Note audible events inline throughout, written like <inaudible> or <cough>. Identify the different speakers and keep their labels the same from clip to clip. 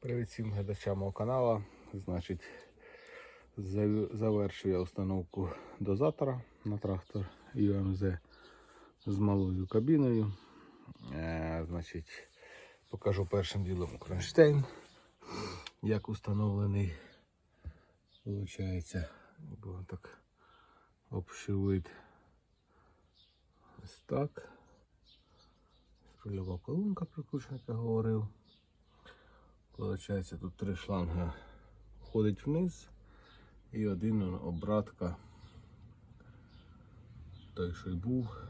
Speaker 1: Привіт всім глядачам мого каналу. Значить, зав- завершую я установку дозатора на трактор UMZ з малою кабіною. Е, значить, покажу першим ділом кронштейн, як установлений. Получається, бо так общий вид. Ось так. Рульова колонка прикручена, як я говорив. Получається, тут три шланга входить вниз і один обратка. Той, що й був,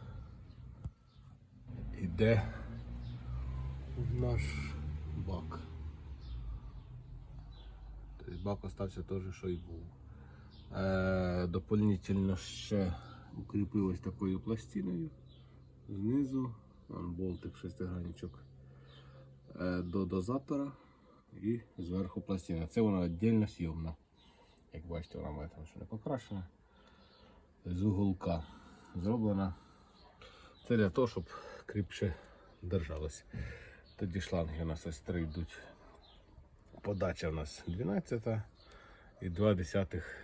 Speaker 1: іде в наш бак. Тобто бак остався теж, що й був. Е, дополнительно ще укріпив ось такою пластиною знизу, болтик шестигранничок е, до дозатора і зверху пластина. Це вона віддільно зйомна. Як бачите, вона має там ще не покрашена. З уголка зроблена. Це для того, щоб кріпше держалось. Тоді шланги у нас ось три йдуть. Подача у нас 12 і 2 десятих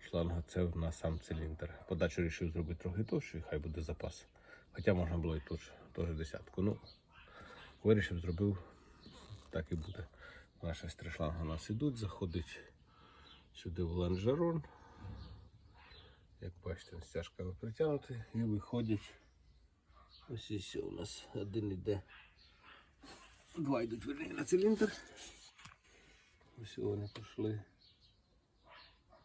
Speaker 1: шланга це у нас сам циліндр. Подачу вирішив зробити трохи товщу, і хай буде запас. Хоча можна було і теж, теж десятку. Ну, вирішив, зробив так і буде. Наші три у нас ідуть, заходить сюди в лонжерон. Як бачите, стяжками притягнути і виходять. Ось і все у нас один іде. Два йдуть верні на циліндр. Ось вони пішли.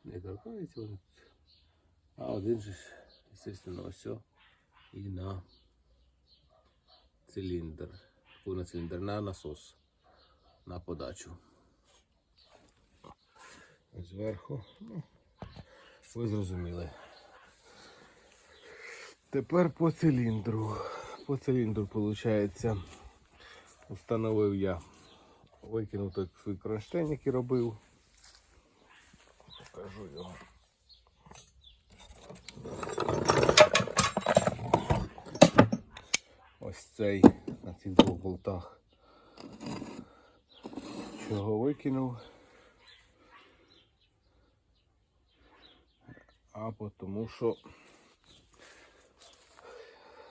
Speaker 1: Не торкаються вони тут. А один же, звісно, ось і на циліндр. На циліндр, на насос на подачу. Ось Зверху. Ну, ви зрозуміли. Тепер по циліндру. По циліндру, виходить, встановив я. Викинув той свій кронштейн, який робив. Покажу його. Ось цей на цих двох болтах. Чого викинув? А тому що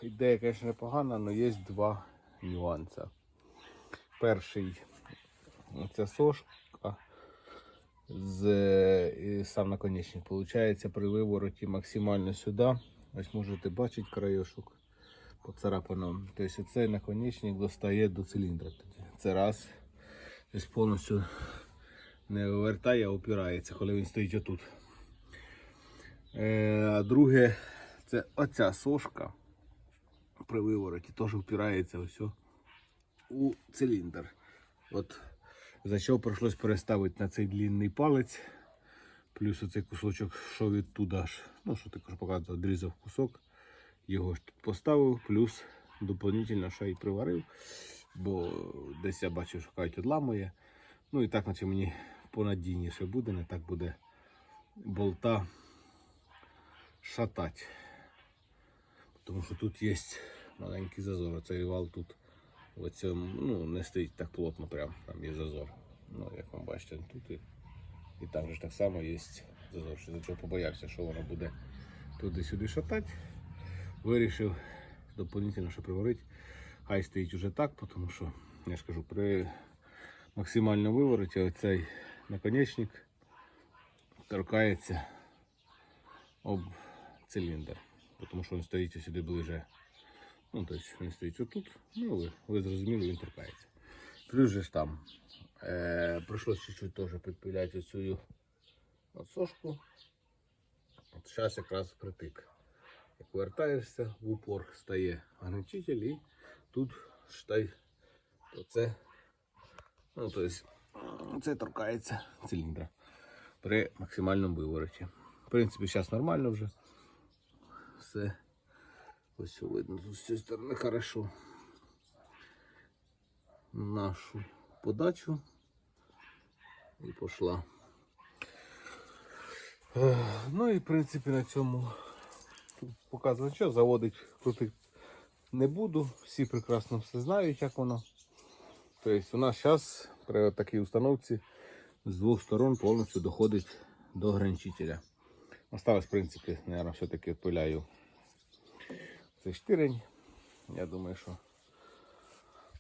Speaker 1: ідея, звісно, непогана, але є два нюанси. Перший ця сошка з сам наконечник. Получається при вивороті максимально сюди. Ось можете бачити крайошок поцарапано. Тобто цей наконечник достає до циліндра. Це раз. Тобто повністю не вивертає, а опирається, коли він стоїть отут. Е, а друге, це оця сошка при вивороті теж впирається ось у циліндр. От за що прийшлось переставити на цей длинний палець. Плюс оцей кусочок, що відтуда аж, ну що також показував, дрізав кусок. Його ж тут поставив, плюс доповнительно ще й приварив, бо десь я бачив, що кажуть, відламує. Ну і так, наче мені понадійніше буде, не так буде болта шатати. Тому що тут є маленький зазор. Цей вал тут в ну, не стоїть так плотно, прям там є зазор. Ну, як ви бачите, тут і, і там же так само є зазор. Що за чого побоявся, що воно буде туди-сюди шатати. Вирішив доповнительно ще приварити. Хай стоїть уже так, тому що, я ж кажу, при максимальному вивороті оцей наконечник торкається об циліндр. Тому що він стоїть сюди ближе. Ну, тобто він стоїть отут. Ну, ви, ви зрозуміли, він торкається. Плюс же ж там е, прийшлось чуть-чуть теж підпиляти оцю отсошку. От зараз якраз притик. Як вертаєшся, в упор стає ограничитель і тут штай, то це, ну, тобто, це торкається циліндра при максимальному вивороті. В принципі, зараз нормально вже. Все ось видно з цієї сторони хорошо. Нашу подачу і пішла. Е, Ну і в принципі на цьому показувати, що заводить крутить не буду. Всі прекрасно все знають, як воно. Тобто у нас зараз при такій установці з двох сторон повністю доходить до ограничителя. Осталось, в принципі, наверное, все-таки пиляю цей штирень. Я думаю, що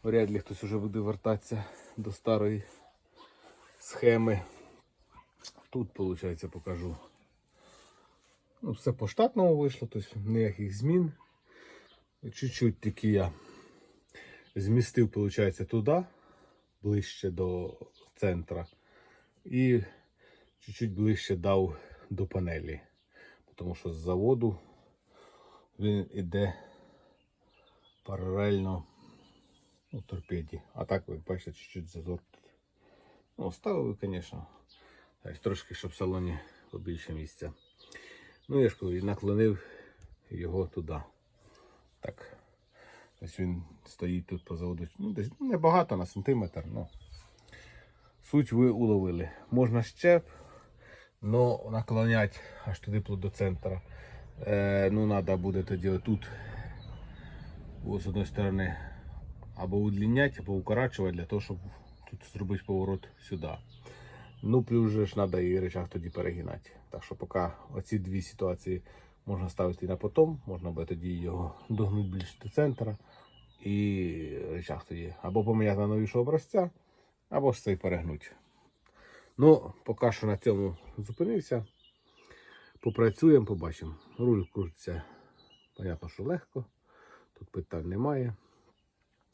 Speaker 1: вряд ли хтось уже буде вертатися до старої схеми. Тут, виходить, покажу. Ну, все по штатному вийшло, тобто ніяких змін. Чуть-чуть тільки я змістив, виходить, туди, ближче до центра. І чуть-чуть ближче дав до панелі. Тому що з заводу він іде паралельно ну, торпеді. А так, ви бачите, чуть-чуть зазор. Ну, ставив, звісно. Трошки, щоб в салоні побільше місця. Ну, я ж і наклонив його туди. Так. Ось він стоїть тут по заводу. Ну, десь ну, небагато на сантиметр. Ну. Суть ви уловили. Можна ще, але наклонять аж туди до центра. Е, ну, треба буде тоді отут з одної сторони або удлиняти, або укорачувати для того, щоб тут зробити поворот сюди. Ну, плюс же ж треба і речах тоді перегинати. Так що поки оці дві ситуації можна ставити і на потом, можна буде тоді його <laughs> догнути більше до центра і речах тоді або поміняти на новішого образця, або ж цей перегнути. Ну, поки що на цьому зупинився. Попрацюємо, побачимо. Руль крутиться, понятно, що легко. Тут питань немає.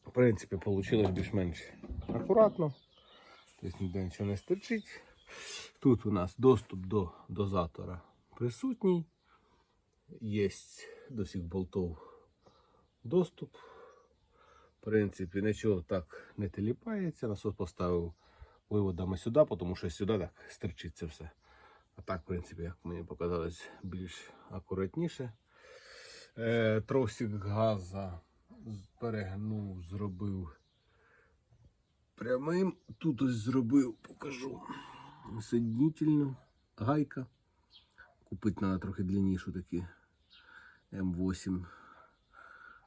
Speaker 1: В принципі, вийшло більш-менш акуратно. Тобто ніде нічого не стирчить. Тут у нас доступ до дозатора присутній. Є до всіх болтов доступ. В принципі, нічого так не теліпається. Насос поставив виводами сюди, тому що сюди так стирчиться все. А так, в принципі, як мені показалось, більш акуратніше. Е, тросик газа перегнув, зробив прямим. Тут ось зробив, покажу. Соединительну, гайка. Купити треба трохи длиннішу такі М8.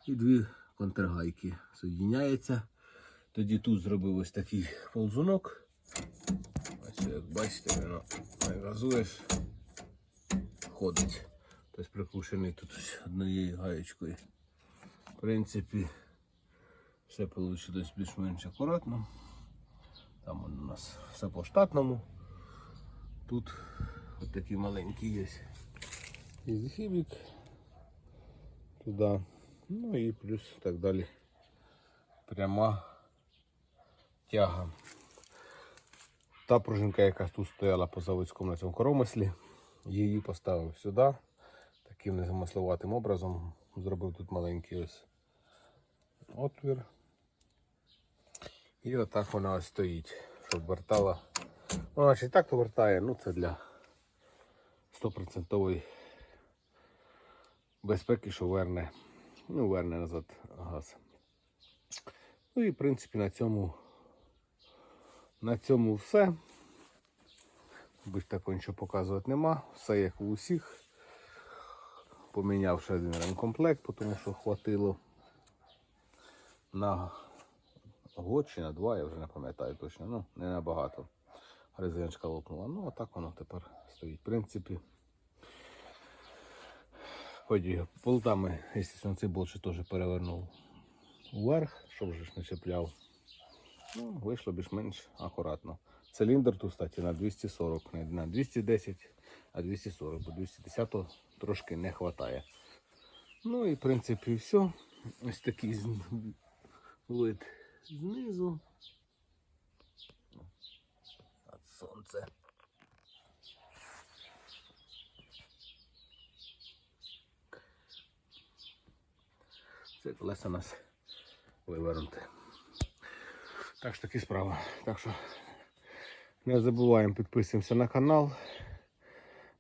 Speaker 1: І дві контргайки соєдиняється. Тоді тут зробив ось такий ползунок. Ось як бачите, воно газуєш, ходить. Тобто прикручений тут однією гаєчкою. В принципі, все вийшло більш-менш акуратно. Там у нас все по штатному. Тут от такий маленький є. Ізхібік. Туди. Ну і плюс так далі. Пряма тяга. Та пружинка, яка тут стояла по заводському на цьому коромислі, її поставив сюди. Таким незамисловатим образом зробив тут маленький ось отвір. І отак вона ось стоїть, щоб вертала. Ну, значить так то вертає, ну це для 100% безпеки, що верне, ну, верне назад газ. Ну і в принципі на цьому на цьому все. Більш такого нічого показувати нема. Все як у усіх. Поміняв ще один ремкомплект, тому що хватило на год чи на два, я вже не пам'ятаю точно. Ну, не набагато. Резиночка лопнула. Ну, а так воно тепер стоїть. В принципі. Ході болтами, якщо цей болт теж перевернув вверх, щоб ж не чіпляв. Ну, вийшло більш-менш акуратно. Циліндр тут, кстати, на 240, не на 210, а 240, бо 210 трошки не вистачає. Ну і в принципі все. Ось такий вид знизу. Сонце. Це колеса нас вивернути. Так що такі справи. Так що не забуваємо, підписуємося на канал.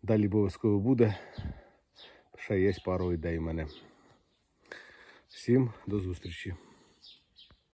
Speaker 1: Далі обов'язково буде. Ще є пару ідей в мене. Всім до зустрічі.